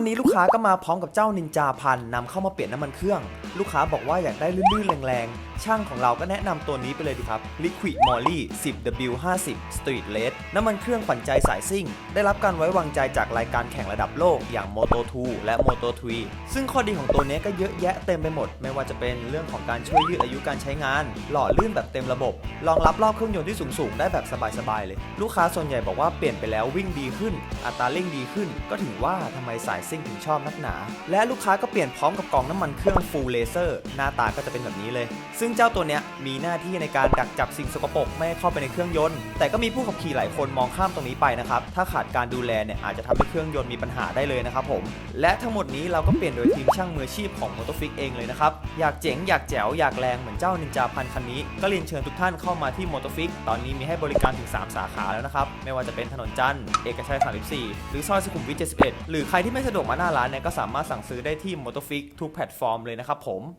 วันนี้ลูกค้าก็มาพร้อมกับเจ้านินจาพันนำเข้ามาเปลี่ยนน้ำมันเครื่อง ลูกค้าบอกว่าอยากได้ลื่นๆแรงๆ ช่างของเราก็แนะนำตัวนี้ไปเลยดีครับ Liquid Moly 10W50 Street Race น้ำมันเครื่องขวัญใจสายซิ่ง ได้รับการไว้วางใจจากรายการแข่งระดับโลกอย่าง Moto2 และ Moto3 ซึ่งข้อดีของตัวนี้ก็เยอะแยะเต็มไปหมด ไม่ว่าจะเป็นเรื่องของการช่วยยืดอายุการใช้งาน หล่อลื่นแบบเต็มระบบ รองรับรอบเครื่องยนต์ที่สูงๆได้แบบสบายๆเลย ลูกค้าส่วนใหญ่บอกว่าเปลี่ยนไปแล้ววิ่งดีขึ้น อัตราเร่งดีขึ้น ก็ถึงว่าทำไมสายซิ่งถึงชอบนักหนา และลูกค้าก็เปลี่ยนพร้อมกับกล่องน้ำมันเครื่อง Full Laser หน้าตาก็จะเป็นแบบนี้เลย ซึ่งเจ้าตัวเนี้ยมีหน้าที่ในการดักจับสิ่งสกปรกไม่ให้เข้าไปในเครื่องยนต์ แต่ก็มีผู้ขับขี่หลายคนมองข้ามตรงนี้ไปนะครับถ้าขาดการดูแลเนี่ยอาจจะทำให้เครื่องยนต์มีปัญหาได้เลยนะครับผมและทั้งหมดนี้เราก็เปลี่ยนโดยทีมช่างมืออาชีพของ m o t o f i x เองเลยนะครับอยากเจ๋งอยากแจ๋วอยากแรงเหมือนเจ้านินจาพันคันนี้ ก็เรียนเชิญทุกท่านเข้ามาที่ m o t o f i x ตอนนี้มีให้บริการถึง 3 สาขาแล้วนะครับไม่ว่าจะเป็นถนนจันทร์เอกชัย34 หรือซอยสุขุมวิท71 หรือใครที่ไม่สะดวกกมาหน้าร้านเนี่ยก็สามารถสั่งซื้อได้ที่ m o t o f i x ทุกแพลตฟอร์มเลยนะครับผม